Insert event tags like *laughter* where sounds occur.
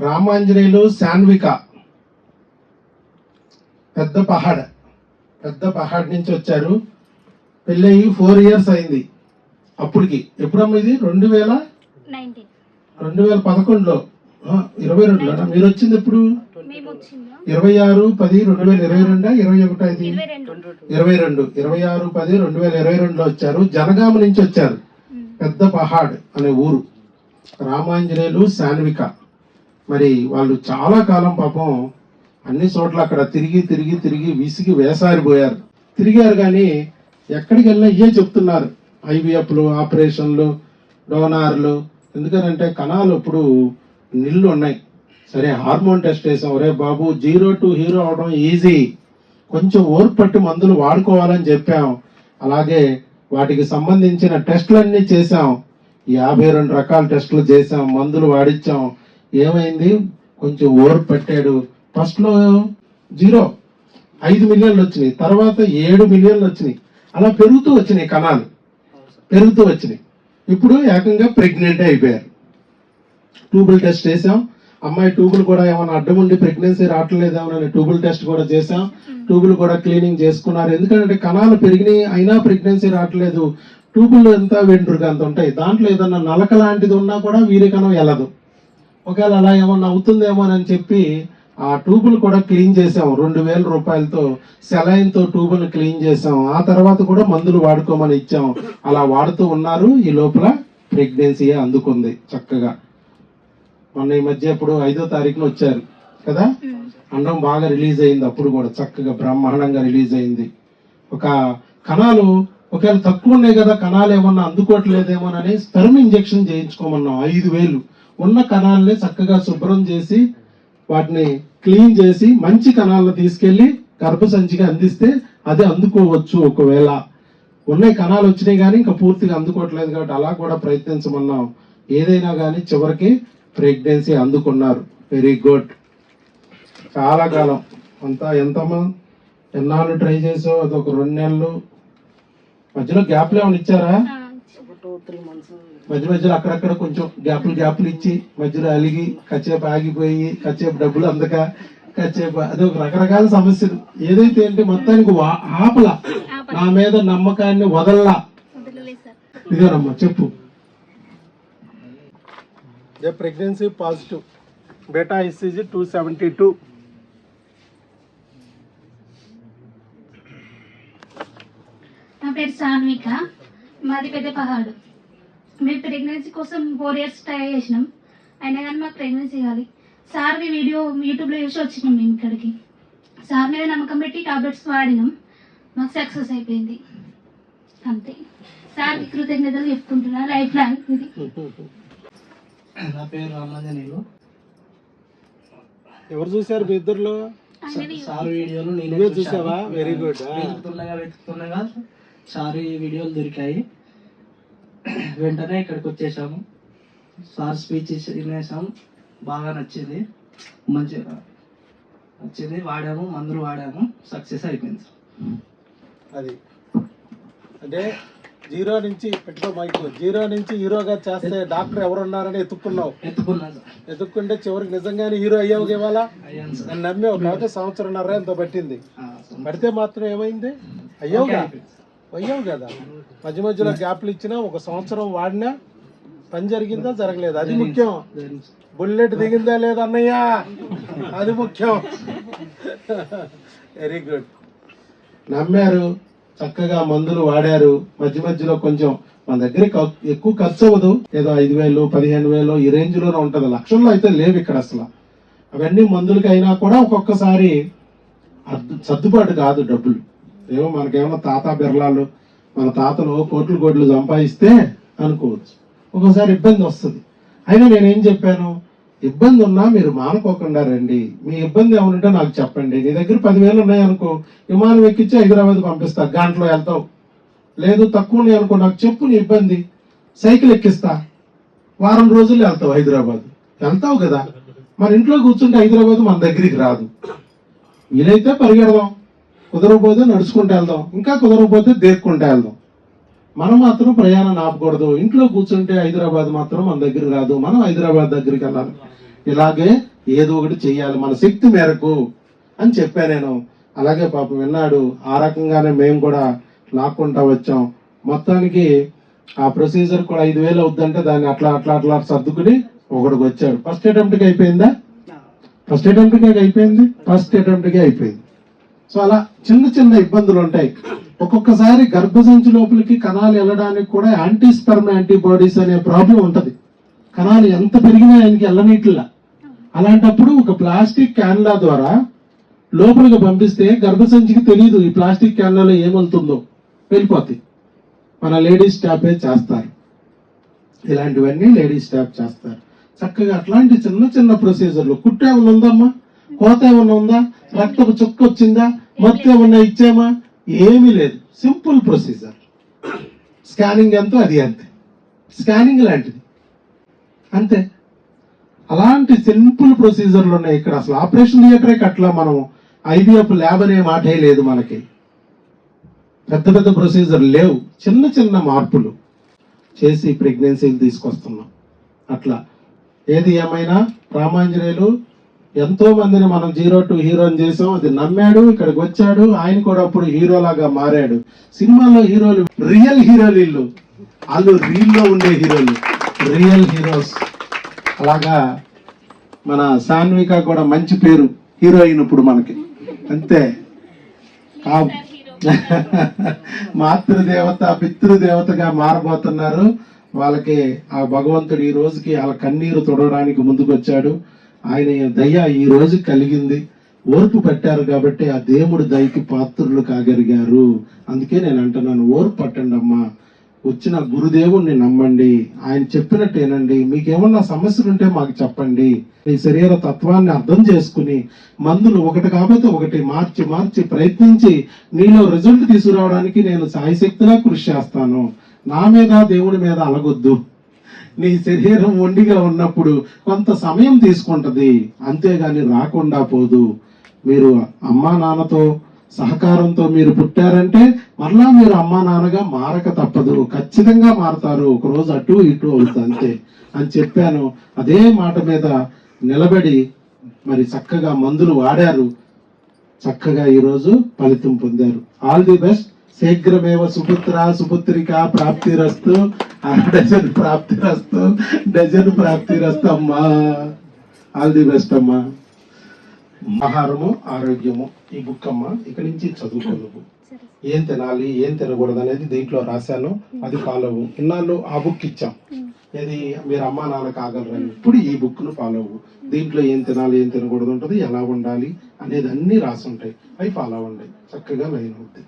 రామాంజనేయులు శాన్విక. పెద్ద పహాడ్. పెద్ద పహాడ్ నుంచి వచ్చారు. పెళ్ళయి ఫోర్ ఇయర్స్ అయింది. అప్పటికి. ఎప్పుడమ్మా ఇది? రెండు వేల? రెండు వేల పదకొండులో. ఇరవై రెండులో మీరు వచ్చింది ఎప్పుడు? ఇరవై ఆరు పది రెండు వేల ఇరవై రెండా? ఇరవై ఒకటో ఇది రెండు. ఇరవై రెండు. ఇరవై ఆరు పది రెండు వేల ఇరవై రెండులో వచ్చారు. జనగామ నుంచి వచ్చారు. పెద్ద పహాడ్ అనే ఊరు. రామాంజనేయులు శాన్విక. మరి వాళ్ళు చాలా కాలం పాపం అన్ని చోట్ల అక్కడ తిరిగి తిరిగి తిరిగి విసిగి వేసారిపోయారు. తిరిగారు కానీ ఎక్కడికి వెళ్ళినా ఇవే చెప్తున్నారు. ఐవీఎఫ్లు ఆపరేషన్లు డోనార్లు. ఎందుకనంటే కణాలు ఇప్పుడు నిల్లు ఉన్నాయి. సరే హార్మోన్ టెస్ట్ వేసాం ఒరే బాబు జీరో టు హీరో అవడం ఈజీ. కొంచెం ఓర్పట్టి మందులు వాడుకోవాలని చెప్పాం. అలాగే వాటికి సంబంధించిన టెస్టులన్నీ చేసాం. యాభై రెండు రకాల టెస్టులు చేసాం. మందులు వాడిచ్చాం. ఏమైంది? కొంచెం ఓర్పు పెట్టాడు. ఫస్ట్లో జీరో. ఐదు మిలియన్లు వచ్చినాయి. తర్వాత ఏడు మిలియన్లు వచ్చినాయి. అలా పెరుగుతూ వచ్చినాయి కణాలు. పెరుగుతూ వచ్చినాయి. ఇప్పుడు ఏకంగా ప్రెగ్నెంట్ అయిపోయారు. ట్యూబుల్ టెస్ట్ చేసాం అమ్మాయి ట్యూబులు కూడా ఏమైనా అడ్డం ఉండి ప్రెగ్నెన్సీ రావట్లేదేమోనని ట్యూబుల్ టెస్ట్ కూడా చేసాం ట్యూబులు కూడా క్లీనింగ్ చేసుకున్నారు. ఎందుకంటే కణాలు పెరిగినాయి అయినా ప్రెగ్నెన్సీ రావట్లేదు. ట్యూబుల్ ఎంత వెంట్రుగా అంత ఉంటాయి. దాంట్లో ఏదన్నా నలక లాంటిది ఉన్నా కూడా వీరి కణం వెళ్ళదు ఒకవేళ అలా ఏమన్నా అవుతుందేమో అని చెప్పి ఆ ట్యూబులు కూడా క్లీన్ చేసాం. రెండు వేల రూపాయలతో సెలైన్తో ట్యూబులు క్లీన్ చేసాం. ఆ తర్వాత కూడా మందులు వాడుకోమని ఇచ్చాం. అలా వాడుతూ ఉన్నారు. ఈ లోపల ప్రెగ్నెన్సీ అందుకుంది చక్కగా. మొన్న ఈ మధ్య ఇప్పుడు ఐదో తారీఖున వచ్చారు కదా? అండం బాగా రిలీజ్ అయింది అప్పుడు కూడా చక్కగా బ్రహ్మాండంగా రిలీజ్ అయింది. ఒక కణాలు ఒకవేళ తక్కువ ఉన్నాయి కదా కణాలు ఏమన్నా అందుకోవట్లేదేమోనని స్పెర్మ్ ఇంజెక్షన్ చేయించుకోమన్నాం. ఐదు వేలు. ఉన్న కణాలని చక్కగా శుభ్రం చేసి వాటిని క్లీన్ చేసి మంచి కణాలను తీసుకెళ్ళి గర్భసంచిగా అందిస్తే అది అందుకోవచ్చు ఒకవేళ. ఉన్నాయి కణాలు వచ్చినాయి కానీ ఇంకా పూర్తిగా అందుకోవట్లేదు కాబట్టి అలా కూడా ప్రయత్నించమన్నాం. ఏదైనా కానీ చివరికి ప్రెగ్నెన్సీ అందుకున్నారు. Very good. చాలా కాలం. అంతా ఎంతమ్మా ఎన్నాళ్ళు ట్రై చేసావు? అది ఒక రెండు నెలలు. మధ్యలో గ్యాప్లు ఏమైనా ఇచ్చారా? మధ్య మధ్యలో అక్కడక్కడ కొంచెం గ్యాపులు గ్యాపులు ఇచ్చి మధ్యలో అలిగి కచ్చేపు ఆగిపోయి కచ్చేపు డబ్బులు అందక కచ్చేపు అది ఒక రకరకాల సమస్యలు. ఏదైతే అంటే మొత్తానికి వా- ఆపల. నా మీద నమ్మకాన్ని వదల్లా. ఇదేనమ్మా చెప్పు. Pregnancy positive. Beta HCG two seventy two. నా పేరు సాన్విక. మాది పెద్ద పహాడు. మేము ప్రెగ్నెన్సీ కోసం ఫోర్ ఇయర్స్ ట్రై చేసినాం. అయినా కానీ మాకు ప్రెగ్నెన్సీ కావాలి సార్ది వీడియో యూట్యూబ్లో చూసి వచ్చినాం మేము ఇక్కడికి. సార్ మీద నమ్మకం పెట్టి టాబ్లెట్స్ వాడినాం. మాకు సక్సెస్ అయిపోయింది. అంతే. సార్కి కృతజ్ఞతలు చెప్పుకుంటున్నా. లైఫ్ లాంగ్ ఇది. నా పేరు రామాంజనేయులు ఎవరు చూశారు మీ ఇద్దరులో? సార్ వీడియోలు నేనే. చూసావా? వెరీ గుడ్ వెతుకుతుండగా వెతుకుతుండగా సార్ వీడియోలు దొరికాయి. వెంటనే ఇక్కడికి వచ్చేసాము. సార్ స్పీచ్ వినేసాం బాగా నచ్చింది. మంచిగా నచ్చింది. వాడాము. మందులు వాడాము. సక్సెస్ అయిపోయింది అది. అంటే జీరో నుంచి పెట్టుకో మైక్. జీరో నుంచి హీరోగా చేస్తే డాక్టర్ ఎవరున్నారని ఎత్తుక్కున్నావు. ఎత్తుకున్నా ఎత్తుక్కుంటే చివరికి నిజంగానే హీరో అయ్యావు ఇవాళ? నన్ను నమ్మావు కాబట్టి సంవత్సరంన్నర ఎంతో పట్టింది. పడితే మాత్రం ఏమైంది? అయ్యావుగా? పోయాం కదా. మధ్య మధ్యలో గ్యాప్లు ఇచ్చినా ఒక సంవత్సరం వాడినా పని జరిగిందా జరగలేదు? అది ముఖ్యం. బుల్లెట్ దిగిందా లేదా అన్నయ్య? అది ముఖ్యం. వెరీ గుడ్ నమ్మారు చక్కగా మందులు వాడారు. మధ్య మధ్యలో కొంచెం మన దగ్గర ఎక్కువ ఖర్చు అవ్వదు. ఏదో ఐదు వేలు పదిహేను వేలు ఈ రేంజ్లోనే ఉంటుంది. లక్షల్లో అయితే లేవు ఇక్కడ అసలు. అవన్నీ మందులకి అయినా కూడా ఒక్కొక్కసారి సర్దుబాటు కాదు డబ్బులు. ఏమో మనకేమో తాత బిర్లాలు మన తాతలు కోట్లు కోట్లు సంపాదిస్తే అనుకోవచ్చు. ఒక్కోసారి ఇబ్బంది వస్తుంది. అయినా నేనేం చెప్పాను? ఇబ్బంది ఉన్నా మీరు మానుకోకుండా రండి. మీ ఇబ్బంది ఏమనుంటే నాకు చెప్పండి. నీ దగ్గర పదివేలు ఉన్నాయనుకో విమానం ఎక్కించి హైదరాబాద్ పంపిస్తా. దాంట్లో వెళ్తావు. లేదు తక్కువ అనుకో నాకు చెప్పు నీ ఇబ్బంది. సైకిల్ ఎక్కిస్తా. వారం రోజులు వెళ్తావు హైదరాబాద్. వెళ్తావు కదా. మన ఇంట్లో కూర్చుంటే హైదరాబాద్ మన దగ్గరికి రాదు. వీలైతే పరిగెడదాం. కుదరకపోతే నడుచుకుంటూ వెళ్దాం. ఇంకా కుదరకపోతే దేక్కుంటూ వెళ్దాం. మనం మాత్రం ప్రయాణం ఆపకూడదు. ఇంట్లో కూర్చుంటే హైదరాబాద్ మాత్రం మన దగ్గర రాదు. మనం హైదరాబాద్ దగ్గరికి వెళ్ళాలి. ఇలాగే ఏదో ఒకటి చెయ్యాలి. మన శక్తి మేరకు అని చెప్పా నేను. అలాగే పాపం విన్నాడు. ఆ రకంగానే మేము కూడా లాక్కుంటా వచ్చాం. మొత్తానికి ఆ ప్రొసీజర్ కూడా ఐదు వేలు అవుద్దంటే దాన్ని అట్లా అట్లా అట్లా సర్దుకుని ఒకడికి వచ్చాడు. ఫస్ట్ అటెంప్ట్కి అయిపోయిందా? ఫస్ట్ అటెంప్ట్కి అయిపోయింది? ఫస్ట్ అటెంప్ట్కి అయిపోయింది. సో అలా చిన్న చిన్న ఇబ్బందులు ఉంటాయి. ఒక్కొక్కసారి గర్భసంచి లోపలికి కణాలు వెళ్ళడానికి కూడా యాంటీస్పెర్మ్ యాంటీబాడీస్ అనే ప్రాబ్లం ఉంటుంది. కణాలు ఎంత పెరిగినా ఆయనకి వెళ్ళనీటిలా అలాంటప్పుడు ఒక ప్లాస్టిక్ క్యాన్లా ద్వారా లోపలికి పంపిస్తే గర్భసంచికి తెలియదు ఈ ప్లాస్టిక్ క్యాన్లలో ఏమవుతుందో వెళ్ళిపోతాయి మన లేడీస్ స్టాఫే చేస్తారు. ఇలాంటివన్నీ లేడీస్ స్టాఫ్ చేస్తారు. చక్కగా అట్లాంటి చిన్న చిన్న ప్రొసీజర్లు. కుట్టు ఉందమ్మా కోత ఏమన్నా ఉందా? రక్తపు చుక్క వచ్చిందా? మొత్తం ఏమన్నా ఇచ్చామా? ఏమీ లేదు. Simple procedure. స్కానింగ్ ఎంతో అది అంతే. స్కానింగ్ లాంటిది. అంతే. అలాంటి సింపుల్ ప్రొసీజర్లు ఉన్నాయి ఇక్కడ. అసలు ఆపరేషన్ థియేటరే అట్లా మనం ఐబిఎఫ్ ల్యాబ్ అనే మాటే లేదు మనకి. పెద్ద పెద్ద ప్రొసీజర్ లేవు. చిన్న చిన్న మార్పులు చేసి ప్రెగ్నెన్సీలు తీసుకొస్తున్నాం. అట్లా. ఏది ఏమైనా రామాంజనేయులు ఎంతో మందిని మనం జీరో టు హీరోని చేసాం. అది నమ్మాడు ఇక్కడికి వచ్చాడు. ఆయన కూడా అప్పుడు హీరోలాగా మారాడు. సినిమాలో హీరోలు రియల్ హీరోలు వీళ్ళు. వాళ్ళు రీల్లో ఉండే హీరోలు. Real heroes. అలాగా మన సాన్విక కూడా మంచి పేరు హీరోయిన్ ఇప్పుడు మనకి. అంతే. *laughs* మాతృదేవత పితృదేవతగా మారబోతున్నారు. వాళ్ళకి ఆ భగవంతుడు ఈ రోజుకి వాళ్ళ కన్నీరు తొడవడానికి ముందుకొచ్చాడు. ఆయన దయ ఈ రోజు కలిగింది. ఓర్పు పెట్టారు కాబట్టి ఆ దేవుడి దయకి పాత్రులు కాగలిగారు. అందుకే నేను అంటున్నాను ఓర్పు పట్టండి అమ్మా వచ్చిన గురుదేవుణ్ణి నమ్మండి. ఆయన చెప్పినట్టేనండి మీకేమన్నా సమస్యలు ఉంటే మాకు చెప్పండి. మీ శరీర తత్వాన్ని అర్థం చేసుకుని మందులు ఒకటి కాకపోతే ఒకటి మార్చి మార్చి ప్రయత్నించి నీలో రిజల్ట్ తీసుకురావడానికి నేను సాయశక్తిగా కృషి చేస్తాను. నా మీద దేవుడి మీద అలగొద్దు. నీ శరీరం ఒండిగా ఉన్నప్పుడు కొంత సమయం తీసుకుంటుంది. అంతేగాని రాకుండా పోదు. మీరు అమ్మా నాన్నతో సహకారంతో మీరు పుట్టారంటే మరలా మీరు అమ్మా నాన్నగా మారక తప్పదు. ఖచ్చితంగా మారతారు. ఒకరోజు అటు ఇటు అవుతుంది అంతే. అని చెప్పాను. అదే మాట మీద నిలబడి మరి చక్కగా మందులు వాడారు. చక్కగా ఈరోజు ఫలితం పొందారు. ఆల్ ది బెస్ట్ శీఘ్రమేవ సుపుత్ర సుపుత్రిక ప్రాప్తిరస్తు. డజన్ ప్రాప్తిరస్తు. డజన్ ప్రాప్తిరస్తు అమ్మా ఆల్ ది బెస్ట్ అమ్మా. ఆహారము ఆరోగ్యము ఈ బుక్ అమ్మ ఇక్కడి నుంచి చదువుకో నువ్వు ఏం తినాలి ఏం తినకూడదు అనేది దీంట్లో రాశాను. అది ఫాలో అవ్వు ఇన్నాళ్ళు ఆ బుక్ ఇచ్చాం. ఇది మీరు అమ్మా నాన్న కాగలరని. ఇప్పుడు ఈ బుక్ను ఫాలో అవ్వు దీంట్లో ఏం తినాలి ఏం తినకూడదు ఉంటుంది ఎలా ఉండాలి అనేది అన్ని రాసి ఉంటాయి అవి ఫాలో అవ్వండి చక్కగా లైన్ అవుతాయి